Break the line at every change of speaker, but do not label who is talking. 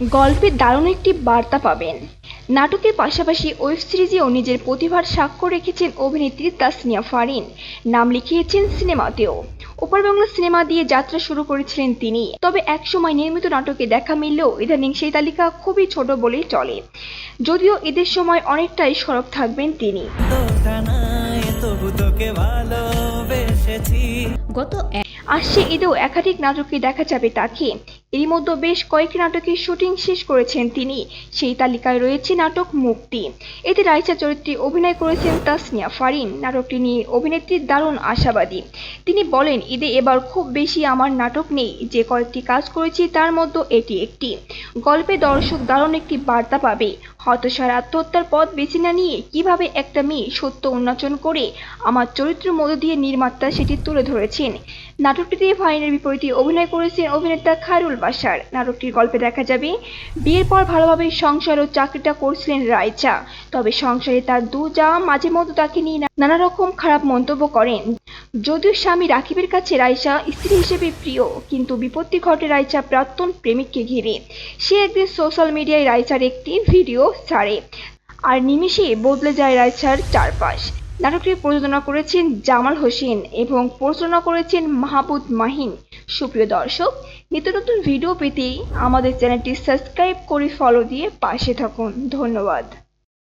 গল্পে দারুণ একটি বার্তা পাবেন। নাটকের পাশাপাশি ওয়েব সিরিজেও নিজের প্রতিভার স্বাক্ষর রেখেছেন অভিনেত্রী তাসনিয়া ফারিন। নাম লিখিয়েছেন সিনেমাতেও। ওপার বাংলা সিনেমা দিয়ে যাত্রা শুরু করেছিলেন তিনি। তবে একসময় নির্মিত নাটকে দেখা মিললেও ইদানিং সেই তালিকা খুবই ছোট বলেই চলে। যদিও ঈদের সময় অনেকটাই সরব থাকবেন তিনি।
গত
আসছে ঈদেও একাধিক নাটকে দেখা যাবে তাকে। এরই মধ্যে বেশ কয়েকটি নাটকের শুটিং শেষ করেছেন তিনি। সেই তালিকায় রয়েছে নাটক মুক্তি। এতে রাইসা চরিত্রে অভিনয় করেছেন তাসনিয়া ফারিন। নাটকটি নিয়ে অভিনেত্রী দারুণ আশাবাদী। তিনি বলেন, ঈদে এবার খুব বেশি আমার নাটক নেই। যে কয়েকটি কাজ করেছি তার মধ্যে এটি একটি। গল্পে দর্শক দারুণ একটি বার্তা পাবে। হতাশার আত্মহত্যার পথ বেছে না নিয়ে কীভাবে একটা মেয়ে সত্য উন্মোচন করে আমার চরিত্রের মধ্য দিয়ে নির্মাতা সেটি তুলে ধরেছেন? নাটকটিতে ফাইনের বিপরীতে অভিনয় করেছেন অভিনেতা খায়রুল বাসার নাটকটির গল্পে দেখা যাবে, বিয়ের পর ভালোভাবে সংসার ও চাকরিটা করছিলেন রায়চা। তবে সংসারে তার দু যা মাঝে মধ্যে তাকে নিয়ে নানা রকম খারাপ মন্তব্য করেন। যদিও স্বামী রাকিবের কাছে রাইসা স্ত্রী হিসেবে প্রিয়, কিন্তু বিপত্তি ঘটে রাইসা প্রাক্তন প্রেমিককে ঘিরে। সে একদিন সোশ্যাল মিডিয়ায় রাইসার একটি ভিডিও ছাড়ে, আর নিমিষে বদলে যায় রাইসার চারপাশ। নাটকটি প্রযোজনা করেছেন জামাল হোসেন এবং প্রযোজনা করেছেন মাহবুদ মাহিন। সুপ্রিয় দর্শক, নিত্য নতুন ভিডিও পেতে আমাদের চ্যানেলটি সাবস্ক্রাইব করে ফলো দিয়ে পাশে থাকুন। ধন্যবাদ।